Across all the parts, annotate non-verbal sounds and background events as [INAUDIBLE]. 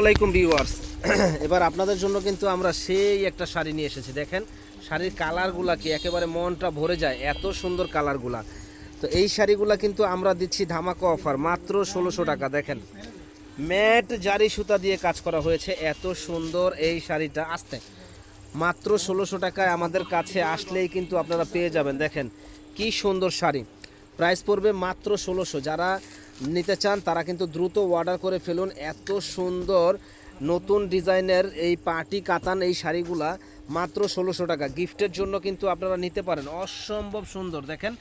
আলাইকুম ভিউয়ার্স। [CLEARS THROAT] এবার আপনাদের জন্য কিন্তু আমরা সেই একটা শাড়ি নিয়ে এসেছি। দেখেন, শাড়ির কালারগুলা কি একেবারে মনটা ভরে যায়, এত সুন্দর কালারগুলা। তো এই শাড়িগুলা কিন্তু আমরা দিচ্ছি ধামাকা অফার, মাত্র ষোলোশো টাকা। দেখেন, ম্যাট জারি সুতা দিয়ে কাজ করা হয়েছে, এত সুন্দর এই শাড়িটা আসতে। মাত্র ষোলোশো টাকায় আমাদের কাছে আসলেই কিন্তু আপনারা পেয়ে যাবেন। দেখেন, কি সুন্দর শাড়ি। প্রাইস পড়বে মাত্র ষোলোশো। যারা নিতে চান, তারা কিন্তু দ্রুত অর্ডার করে ফেলুন। এত সুন্দর নতুন ডিজাইনের এই পার্টি কাতান, এই শাড়িগুলা মাত্র ষোলোশো টাকা। গিফটের জন্য কিন্তু আপনারা নিতে পারেন। অসম্ভব সুন্দর, দেখেন,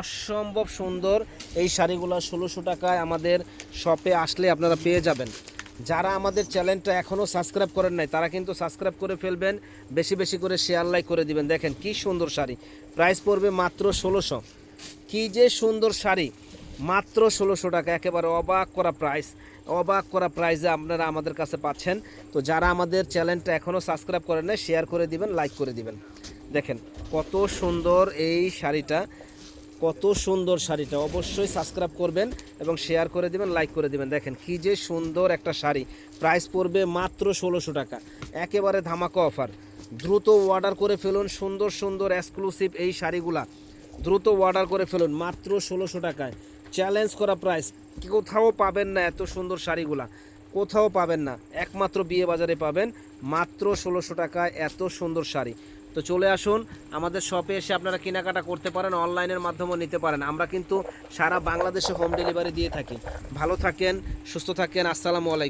অসম্ভব সুন্দর এই শাড়িগুলো। ষোলোশো টাকায় আমাদের শপে আসলে আপনারা পেয়ে যাবেন। যারা আমাদের চ্যানেলটা এখনও সাবস্ক্রাইব করেন নাই, তারা কিন্তু সাবস্ক্রাইব করে ফেলবেন। বেশি বেশি করে শেয়ার লাইক করে দিবেন। দেখেন, কি সুন্দর শাড়ি। প্রাইস পড়বে মাত্র ষোলোশো। কি যে সুন্দর শাড়ি। মাত্র ষোলোশো টাকা, একেবারে অবাক করা প্রাইস অবাক করা প্রাইসে আপনারা আমাদের কাছে পাচ্ছেন। তো যারা আমাদের চ্যানেলটা এখনও সাবস্ক্রাইব করেন নাই শেয়ার করে দিবেন লাইক করে দিবেন। দেখেন কত সুন্দর এই শাড়িটা, কত সুন্দর শাড়িটা। অবশ্যই সাবস্ক্রাইব করবেন এবং শেয়ার করে দিবেন লাইক করে দিবেন। দেখেন কি যে সুন্দর একটা শাড়ি। প্রাইস পড়বে মাত্র ষোলোশো টাকা। একেবারে ধামাকা অফার দ্রুত অর্ডার করে ফেলুন সুন্দর সুন্দর এক্সক্লুসিভ এই শাড়িগুলা। দ্রুত অর্ডার করে ফেলুন, মাত্র ষোলোশো টাকায়। চ্যালেঞ্জ করা প্রাইস কোথাও পাবেন না এত সুন্দর শাড়িগুলা। কোথাও পাবেন না। একমাত্র বিয়ে বাজারে পাবেন মাত্র ষোলোশো টাকায় এত সুন্দর শাড়ি। তো চলে আসুন, আমাদের শপে এসে আপনারা কেনাকাটা করতে পারেন অনলাইনের মাধ্যমেও নিতে পারেন। আমরা কিন্তু সারা বাংলাদেশে হোম ডেলিভারি দিয়ে থাকি। ভালো থাকেন, সুস্থ থাকেন, আসসালামু আলাইকুম।